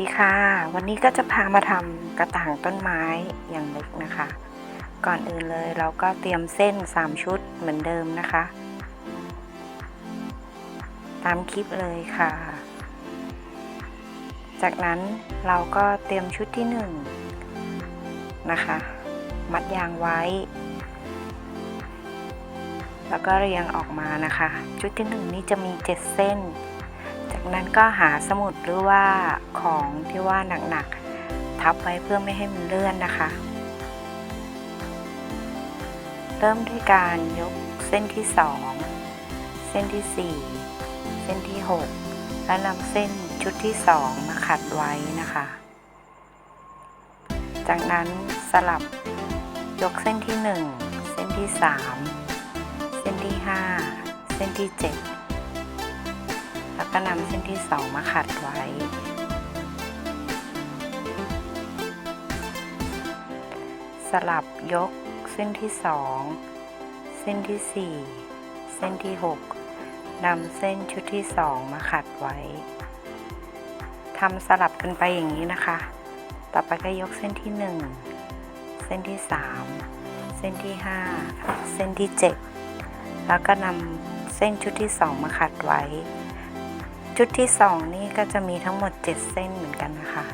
ดีค่ะ วันนี้ก็จะพามาทำกระถางต้นไม้อย่างเล็กนะคะ ก่อนอื่นเลยเราก็เตรียมเส้น 3 ชุดเหมือนเดิมนะคะ ตามคลิปเลยค่ะ จากนั้นเราก็เตรียมชุดที่ 1 นะคะ มัดยางไว้ แล้วก็เรียงออกมานะคะ ชุดที่ 1 นี้จะมี 7 เส้น นั้นก็หาสมุดหรือว่าของที่ว่าหนักๆ ทับไว้เพื่อไม่ให้มันเลื่อนนะคะ เริ่มด้วยการยกเส้นที่ 2 เส้นที่ 4 เส้นที่ 6 และนำเส้นชุดที่ 2 มาขัดไว้นะคะ จากนั้นสลับยกเส้นที่ 1 เส้นที่ 3 เส้นที่ 5 เส้นที่ 7 ก็นำเส้นที่2มาขัดไว้ สลับยกเส้นที่2เส้นที่4เส้นที่6นำเส้นชุดที่2มาขัดไว้ทำสลับกันไปอย่างนี้นะคะ ต่อไปก็ยกเส้นที่1เส้นที่3เส้นที่5เส้นที่7แล้วก็นำเส้นชุดที่2มาขัดไว้ ชุดที่ 2 นี่ก็จะมีทั้งหมด 7 เส้นเหมือนกันนะคะ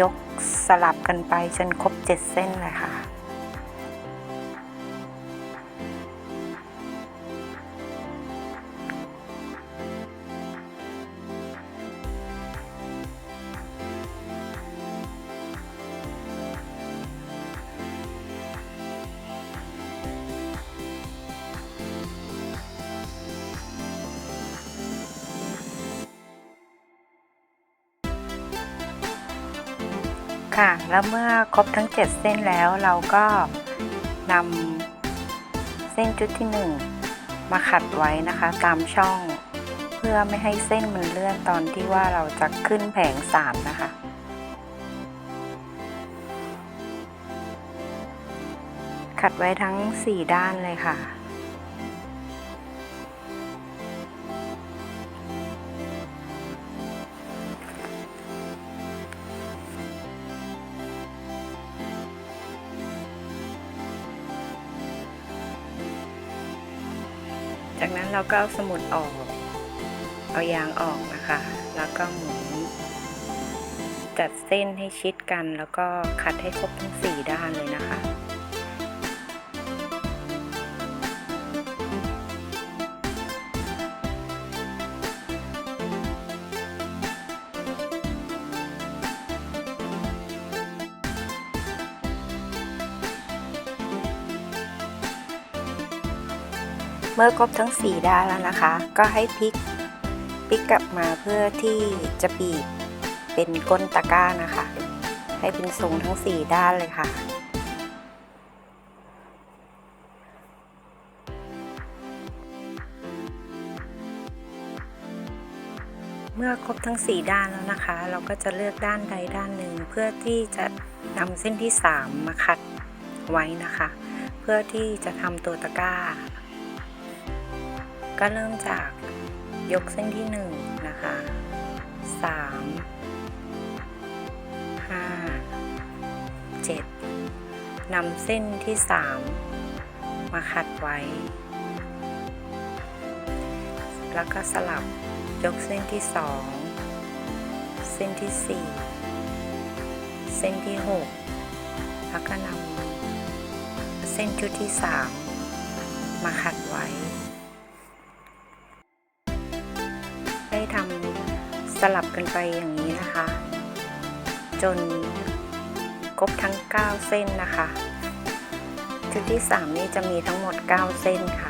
ยกสลับกันไปจนครบ 7 เส้นเลยค่ะ เมื่อครบทั้ง 7 เส้นแล้วเราก็นำเส้นจุดที่ 1 มาขัดไว้นะคะ ตามช่อง เพื่อไม่ให้เส้นมันเลื่อนตอนที่ว่าเราจะขึ้นแผง 3 นะคะขัดไว้ทั้ง 4 ด้านเลยค่ะ เราก็เอาสมุดออก เอายางออกนะคะ แล้วก็หมุน จัดเส้นให้ชิดกัน แล้วก็คัดให้ครบทั้ง 4 ด้านเลยนะคะ เมื่อครบทั้ง 4 ด้านแล้วนะคะ ก็ให้พลิกพลิกกลับมาเพื่อที่จะบีบเป็นก้นตะกร้านะคะ ให้เป็นทรงทั้ง 4 ด้านเลยค่ะเมื่อครบทั้ง 4 ด้านแล้วนะคะ เราก็จะเลือกด้านใดด้านหนึ่ง เพื่อที่จะนำเส้นที่ 3 มาขัดไว้นะคะ เพื่อที่จะทำตัวตะกร้า ก็เริ่มจากยกเส้นที่ 1 นะคะ 3 5 7นำเส้นที่ 3 มาขัดไว้ แล้วก็สลับยกเส้นที่ 2 เส้นที่ 4 เส้นที่ 6 แล้วก็นำเส้นชุดที่ 3 มาขัดไว้ สลับกันไปอย่างนี้นะคะ จนครบทั้ง 9 เส้นนะคะ ชุดที่ 3 นี้จะมีทั้งหมด 9 เส้นค่ะ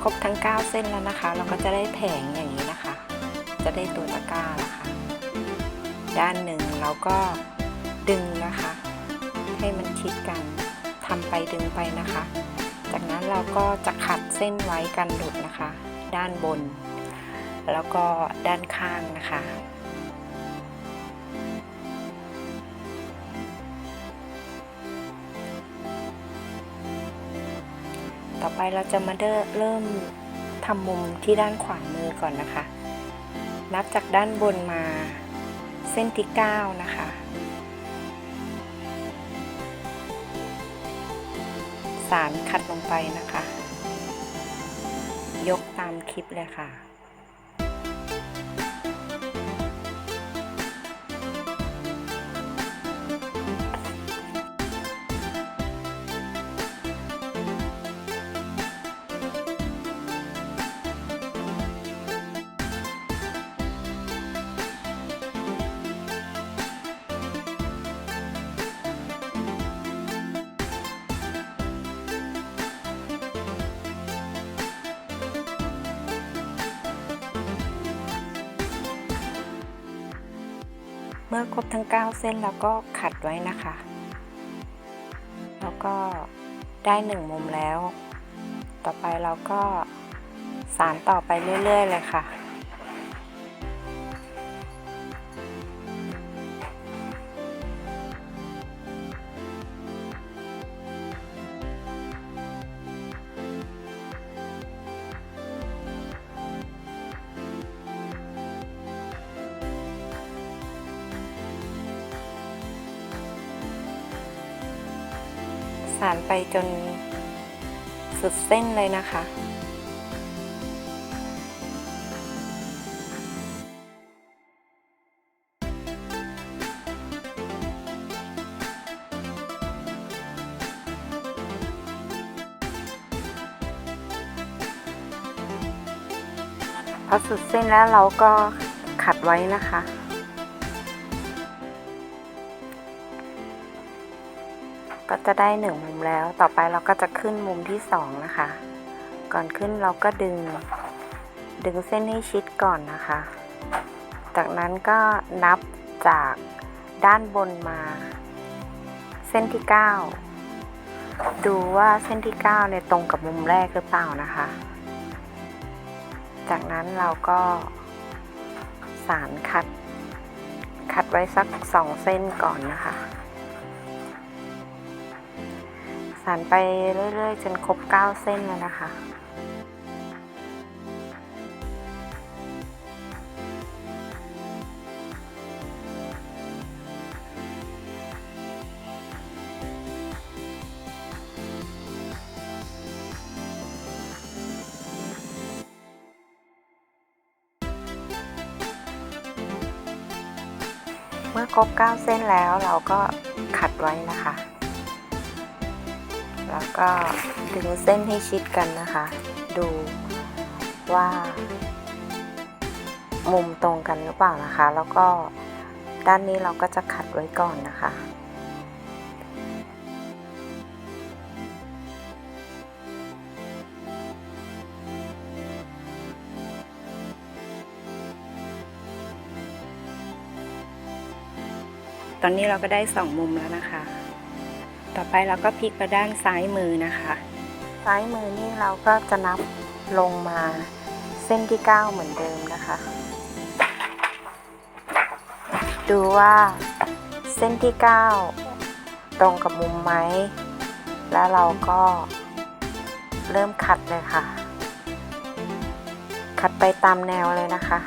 ครบทั้ง 9 เส้นแล้วนะคะ เราก็จะได้แผงอย่างนี้นะคะ จะได้ตัวตะกร้านะคะ ด้านหนึ่งเราก็ดึงนะคะ ให้มันชิดกันทำไปดึงไปนะคะ จากนั้นเราก็จะขัดเส้นไว้กันหลุดนะคะ ด้านบน แล้วก็ด้านข้างนะคะ ต่อไปเราจะมาเริ่มทำมุมที่ด้านขวามือก่อนนะคะ นับจากด้านบนมาเส้นที่ 9 นะคะ สารขัดลงไปนะคะ ยกตามคลิปเลยค่ะ มื่อครบทั้ง 9 เส้นแล้วก็ขัดไว้นะคะ แล้วก็ได้หนึ่งมุมแล้ว ต่อไปเราก็สารต่อไปเรื่อย ๆ เลยค่ะ สารไปจนสุดเส้นเลยนะคะ พอสุดเส้นแล้วเราก็ขัดไว้นะคะ จะได้หนึ่งมุมแล้ว ต่อไปเราก็จะขึ้นมุมที่สองนะคะ ก่อนขึ้นเราก็ดึง ดึงเส้นให้ชิดก่อนนะคะ จากนั้นก็นับจากด้านบนมา เส้นที่ 9 ดูว่าเส้นที่ 9 เนี่ยตรงกับมุมแรกหรือเปล่านะคะ จากนั้นเราก็สารคัด คัดไว้สักสองเส้นก่อนนะคะ สานไปเรื่อยๆ จนครบ 9 เส้นแล้วนะคะเมื่อครบ 9 เส้นแล้วเราก็ขัดไว้นะคะ แล้วก็ดึงเส้นให้ชิดกันนะคะ ดูว่า มุมตรงกันหรือเปล่านะคะ แล้วก็ด้านนี้เราก็จะขัดไว้ก่อนนะคะตอนนี้เราก็ได้สองมุมแล้วนะคะ ต่อไปเราก็พลิกไปด้านซ้ายมือนะคะ ซ้ายมือนี่เราก็จะนับลงมาเส้นที่ 9 เหมือนเดิมนะคะ ดูว่าเส้นที่ 9 ตรงกับมุมไหม แล้วเราก็เริ่มขัดเลยค่ะ ขัดไปตามแนวเลยนะคะ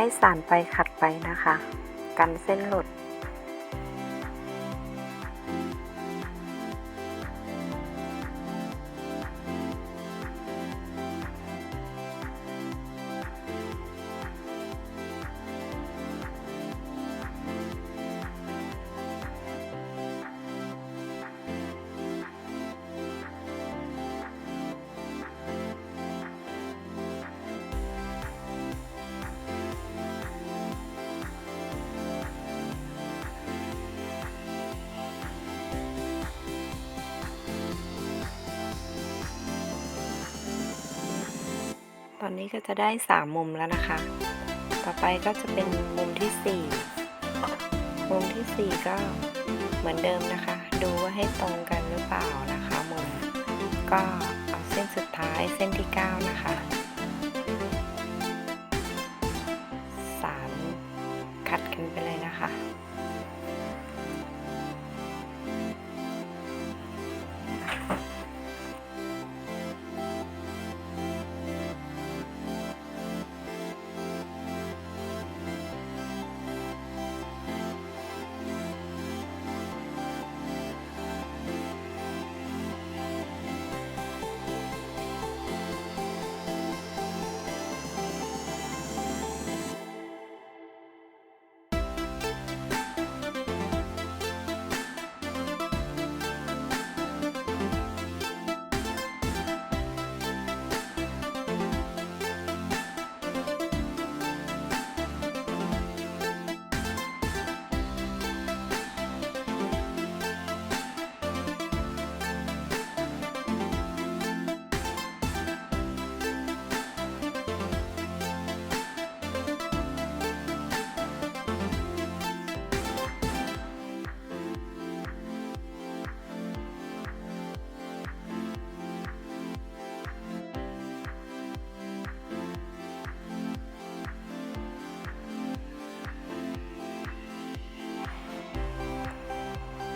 ให้สานไปขัดไปนะคะ กันเส้นหลุด นี้ก็จะได้สามมุมแล้วนะคะ ต่อไปก็จะเป็นมุมที่สี่มุมที่สี่ก็เหมือนเดิมนะคะ ดูว่าให้ตรงกันหรือเปล่านะคะมุมก็เอาเส้นสุดท้ายเส้นที่เก้านะคะ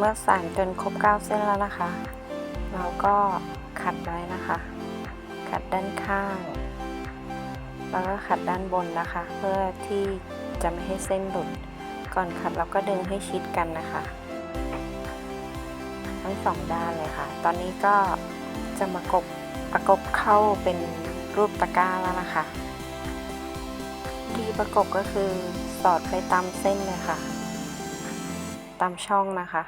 เมื่อสานจนครบ 9 เส้นแล้วนะคะ เราก็ขัดไว้นะคะ ขัดด้านข้าง แล้วก็ขัดด้านบนนะคะ เพื่อที่จะไม่ให้เส้นหลุด ก่อนขัดเราก็ดึงให้ชิดกันนะคะ ทั้งสองด้านเลยค่ะ ตอนนี้ก็จะมากบประกบเข้าเป็นรูปตะกร้าแล้วนะคะ ที่ประกบก็คือสอดไปตามเส้นเลยค่ะ ตามช่องนะคะ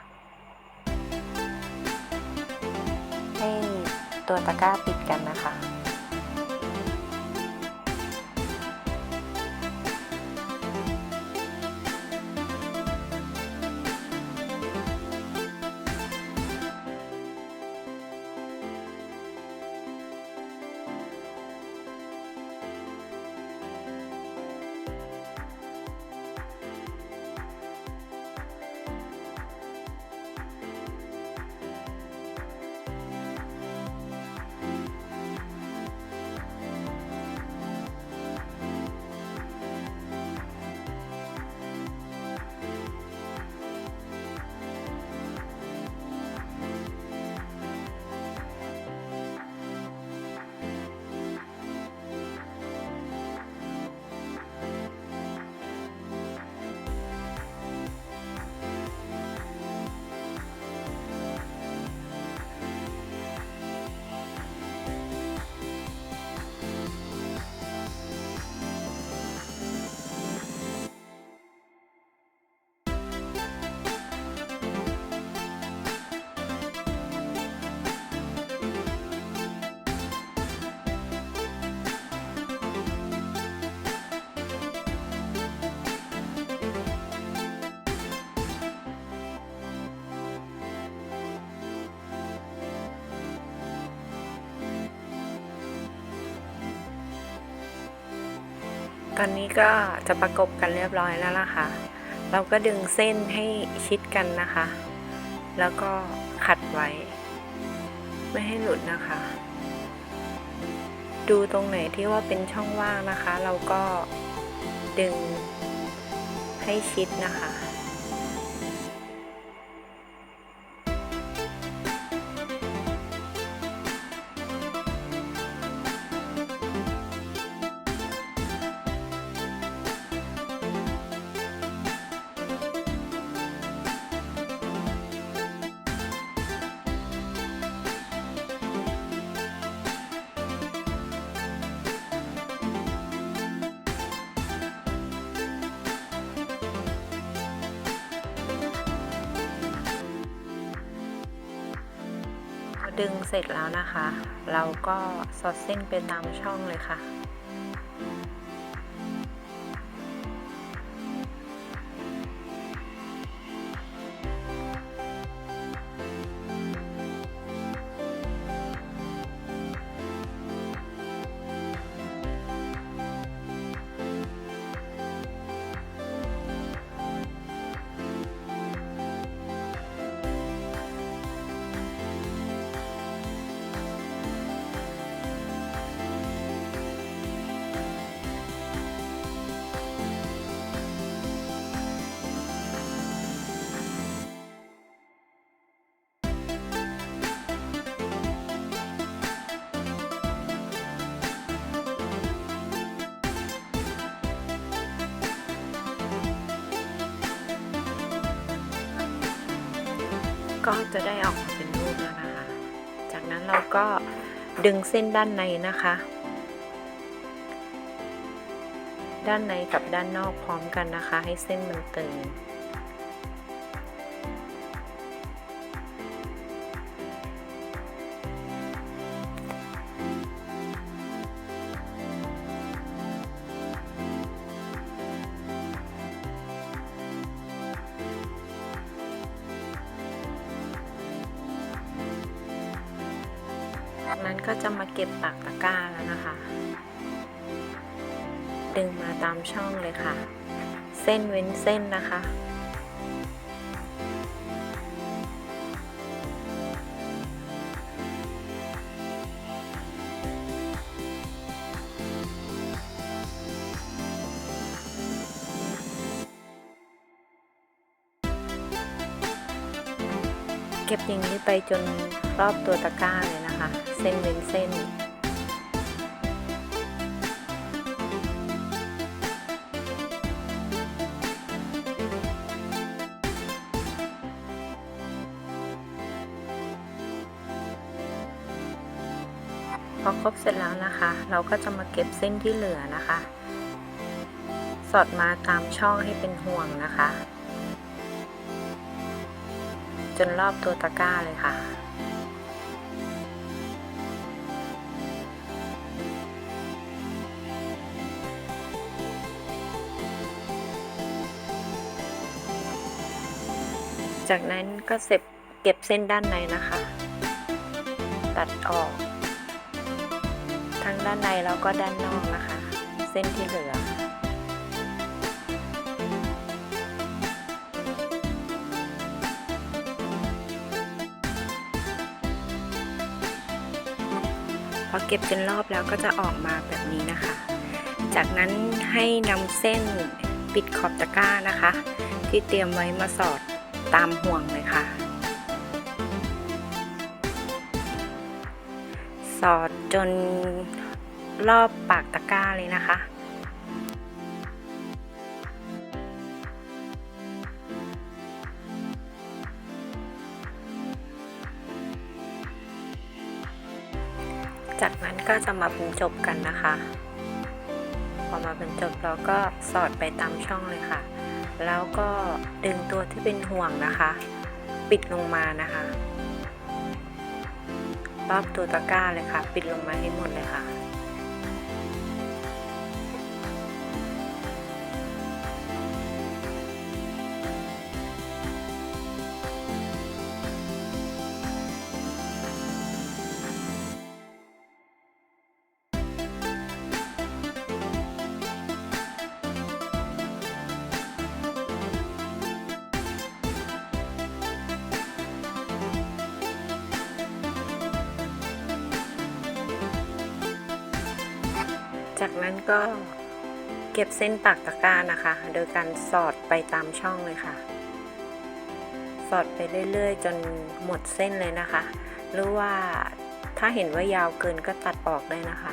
ตัวตะกร้าติดกันนะคะ ตอนนี้ก็จะประกบกันเรียบร้อยแล้วล่ะค่ะ เราก็ดึงเส้นให้ชิดกันนะคะ แล้วก็ขัดไว้ ไม่ให้หลุดนะคะ ดูตรงไหนที่ว่าเป็นช่องว่างนะคะ เราก็ดึงให้ชิดนะคะ ดึงเสร็จแล้วนะคะ เราก็สอดเส้นไปตามช่องเลยค่ะ ก็จะได้ออกมาเป็นรูปแล้วนะคะ จากนั้นเราก็ดึงเส้นด้านในนะคะ ด้านในกับด้านนอกพร้อมกันนะคะ ให้เส้นมันตึง ก็จะมาเก็บปากตะกร้าแล้วนะคะ ดึงมาตามช่องเลยค่ะ เส้นเว้นเส้นนะคะ เก็บอย่างนี้ไปจนรอบตัวตะกร้าเลยนะคะ เส้นเว้นเส้นพอครบเสร็จแล้วนะคะ เราก็จะมาเก็บเส้นที่เหลือนะคะ สอดมาตามช่องให้เป็นห่วงนะคะ จนรอบตัวตะกร้าเลยค่ะ จากนั้นก็เสร็จเก็บเส้นด้านในนะคะ ตัดออก ทั้งด้านในแล้วก็ด้านนอกนะคะ เส้นที่เหลือ เก็บจนรอบแล้วก็จะออกมาแบบนี้นะคะ จากนั้นให้นำเส้นปิดขอบตะกร้านะคะ ที่เตรียมไว้มาสอดตามห่วงเลยค่ะ สอดจนรอบปากตะกร้าเลยนะคะ จากนั้นก็จะมาบรรจบกันนะคะ พอมาบรรจบเราก็สอดไปตามช่องเลยค่ะ แล้วก็ดึงตัวที่เป็นห่วงนะคะ ปิดลงมานะคะ รอบตัวตะกร้าเลยค่ะ ปิดลงมาให้หมดเลยค่ะ นั้นก็เก็บเส้นปากตะกร้านะคะ โดยการสอดไปตามช่องเลยค่ะ สอดไปเรื่อยๆ จนหมดเส้นเลยนะคะ หรือว่าถ้าเห็นว่ายาวเกินก็ตัดออกได้นะคะ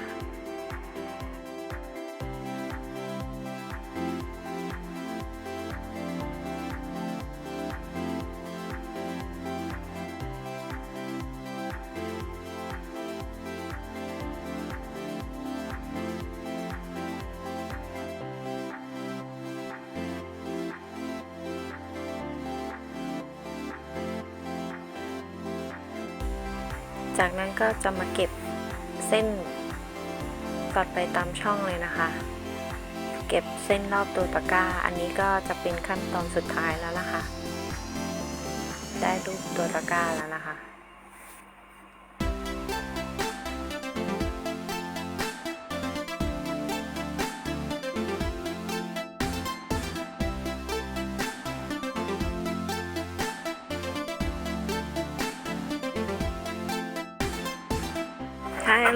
จากนั้นก็จะมาเก็บเส้นสอดไปตามช่องเลยนะคะ เก็บเส้นรอบตัวตะกร้า อันนี้ก็จะเป็นขั้นตอนสุดท้ายแล้วนะคะ ได้รูปตัวตะกร้าแล้ว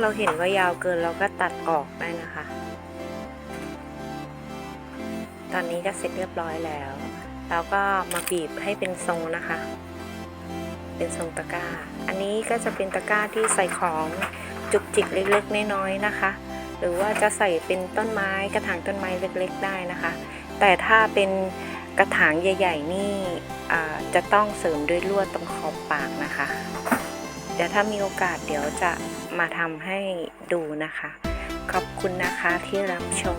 เราเห็นว่ายาวเกินเราก็ตัดออกได้นะคะ ตอนนี้ก็เสร็จเรียบร้อยแล้ว เราก็มาบีบให้เป็นทรงนะคะ เป็นทรงตะกร้า อันนี้ก็จะเป็นตะกร้าที่ใส่ของจุกจิกเล็กๆน้อยๆนะคะ หรือว่าจะใส่เป็นต้นไม้กระถางต้นไม้เล็กๆ ได้นะคะ แต่ถ้าเป็นกระถางใหญ่ ๆ นี่จะต้องเสริมด้วยลวดตรงขอบปากนะคะ เดี๋ยวถ้ามีโอกาสเดี๋ยวจะ มาทำให้ดูนะคะ ขอบคุณนะคะที่รับชม